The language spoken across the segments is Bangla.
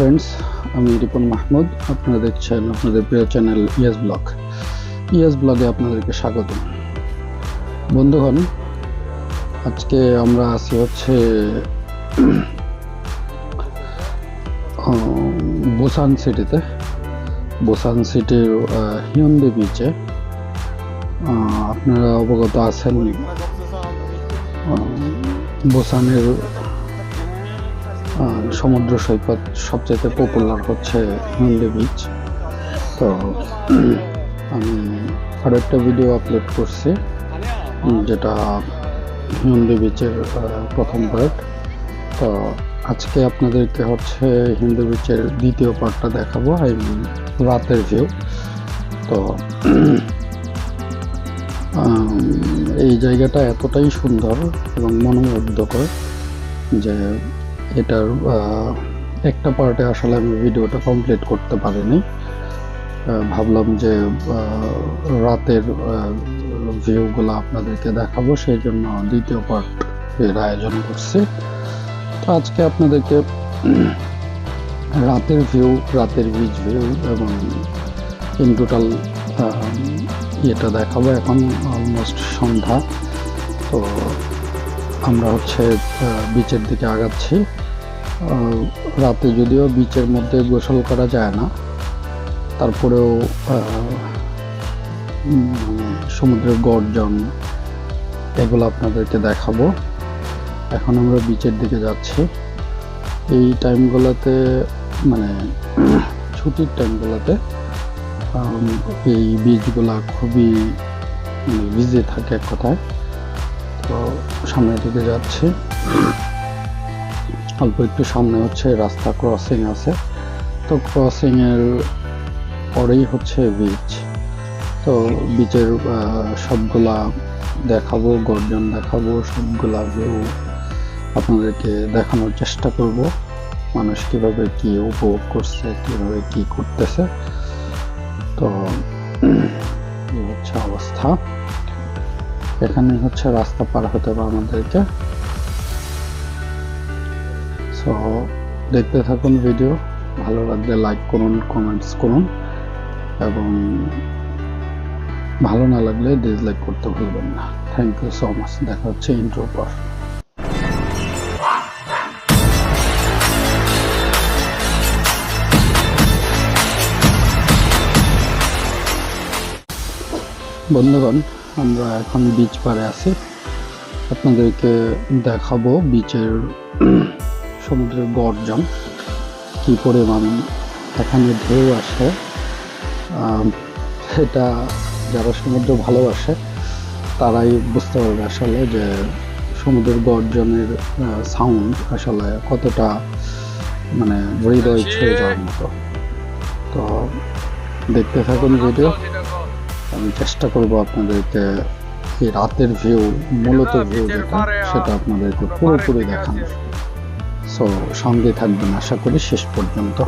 ফ্রেন্ডস আমি রিপন মাহমুদ, আপনারা দেখছেন আপনাদের প্রিয় চ্যানেল ইএস ব্লগ। ইএস ব্লগে আপনাদেরকে স্বাগত। বন্ধুগণ, আজকে আমরা আছি হচ্ছে বুসান সিটিতে। বুসান সিটির হিয়ন্দে বিচে আপনারা অবগত আছেন বুসানের সমুদ্র সৈকত সবচেয়ে পপুলার হচ্ছে হিন্দি বিচ তো, আমি আরও একটা ভিডিও আপলোড করছি, যেটা হিন্দি বিচের প্রথম পার্ট তো, আজকে আপনাদেরকে হচ্ছে হিন্দি বিচের দ্বিতীয় পার্টটা দেখাবো আই মিন রাতের ভিউ তো এই জায়গাটা এতটাই সুন্দর এবং মনোমুগ্ধকর যে এটার একটা পার্টে আসলে আমি ভিডিওটা কমপ্লিট করতে পারিনি। ভাবলাম যে রাতের ভিউগুলো আপনাদেরকে দেখাবো, সেই জন্য দ্বিতীয় পার্ট এর আয়োজন করছি। তো আজকে আপনাদেরকে রাতের ভিউ রাতের বিচ ভিউ এবং ইন টোটাল ইয়েটা দেখাবো। এখন অলমোস্ট সন্ধ্যা। তো আমরা হচ্ছে বিচের দিকে আগাচ্ছি। রাতে যদিও বিচের মধ্যে গোসল করা যায় না, তারপরেও সমুদ্রের গর্জন, এগুলো আপনাদেরকে দেখাবো। এখন আমরা বিচের দিকে যাচ্ছি। এই টাইমগুলোতে মানে ছুটির টাইমগুলোতে এই বীজগুলা খুবই ভিজে থাকে এক কথায়। তো সামনের দিকে যাচ্ছি। অল্প একটু সামনে হচ্ছে রাস্তা ক্রসিং আছে। তো ক্রসিং এর পরেই হচ্ছে বিচ তো বিচের সবগুলা দেখাবো, গর্জন দেখাবো, সবগুলা ভিউ আপনাদেরকে দেখানোর চেষ্টা করব। মানুষ কীভাবে কি উপভোগ করছে, কীভাবে কি করতেছে। তো হচ্ছে অবস্থা। এখানে হচ্ছে রাস্তা পার হতে হবে আমাদেরকে। সো দেখতে থাকুন ভিডিও ভালো লাগলে লাইক করুন কমেন্টস করুন, এবং ভালো না লাগলে ডিসলাইক করতে ভুলবেন না। থ্যাংক ইউ সো মাচ দেখা হচ্ছে ইন্ট্রোর পর। বন্ধুগণ আমরা এখন বিচ পাড়ে আছি। আপনাদেরকে দেখাবো বিচের সমুদ্রের গর্জন, কি পরিমাণ এখানে ঢেউ আসে। এটা যারা সমুদ্র ভালোবাসে, তারাই বুঝতে পারবে আসলে যে সমুদ্রের গর্জনের সাউন্ড আসলে কতটা মানে হৃদয় ছুঁয়ে যাওয়ার মতো। তো দেখতে থাকুন ভিডিও আমি চেষ্টা করব আপনাদেরকে এই রাতের ভিউ মূলত ভিউ যেটা সেটা আপনাদেরকে পুরোপুরি দেখানো। সো সঙ্গে থাকবেন আশা করি শেষ পর্যন্ত।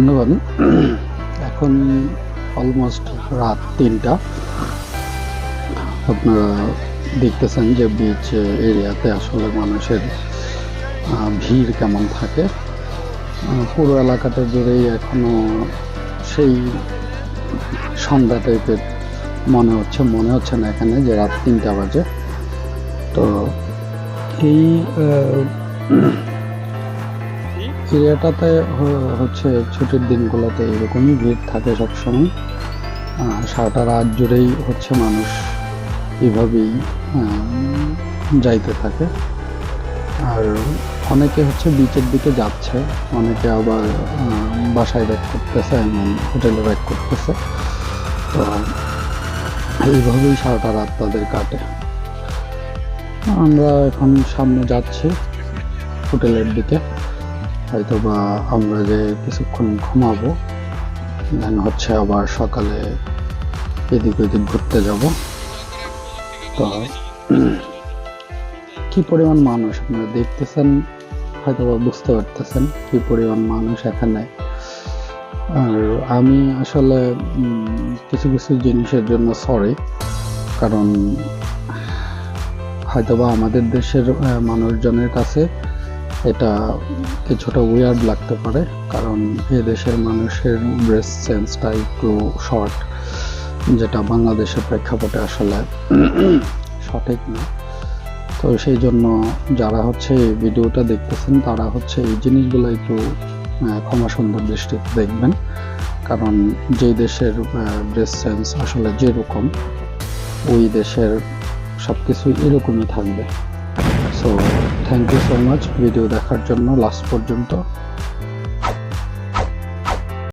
বন্ধুগণ এখন অলমোস্ট রাত তিনটা। আপনারা দেখতেছেন যে বিচ এরিয়াতে আসলে মানুষের ভিড় কেমন থাকে। পুরো এলাকাটা জুড়েই এখনও সেই সন্ধ্যা টাইপের মনে হচ্ছে মনে হচ্ছে না এখানে যে রাত তিনটা বাজে। তো এই এরিয়াটাতে হচ্ছে ছুটির দিনগুলোতে এরকমই ভিড় থাকে সবসময়। সারাটা রাত জুড়েই হচ্ছে মানুষ এভাবেই যাইতে থাকে। আর অনেকে হচ্ছে বিচের দিকে যাচ্ছে, অনেকে আবার বাসায় ব্যাক করতেছে, এমন হোটেলে ব্যাক করতেছে। তো এইভাবেই সারাটা রাত তাদের কাটে। আমরা এখন সামনে যাচ্ছি হোটেলের দিকে। হয়তো বা আমরা যে কিছুক্ষণ ঘুমাবো, দেন হচ্ছে আবার সকালে এদিক ওদিক ঘুরতে যাব। তো, কি পরিমাণ মানুষ আপনারা দেখতেছেন? হয়তো বা বুঝতে পারতেছেন কি পরিমাণ মানুষ এখানে। আর আমি আসলে কিছু কিছু জিনিসের জন্য সরি কারণ হয়তোবা আমাদের দেশের মানুষজনের কাছে এটা কিছুটা উইয়ার্ড লাগতে পারে, কারণ এ দেশের মানুষের ব্রেস্ট সেন্সটা একটু শর্ট যেটা বাংলাদেশের প্রেক্ষাপটে আসলে সঠিক না। তো সেই জন্য যারা হচ্ছে এই ভিডিওটা দেখতেছেন, তারা হচ্ছে এই জিনিসগুলো একটু ক্ষমা সুন্দর দৃষ্টিতে দেখবেন, কারণ যে দেশের ব্রেস্ট সেন্স আসলে যেরকম, ওই দেশের সব কিছুই এরকমই থাকবে। So thank you so much video দেখার জন্য লাস্ট পর্যন্ত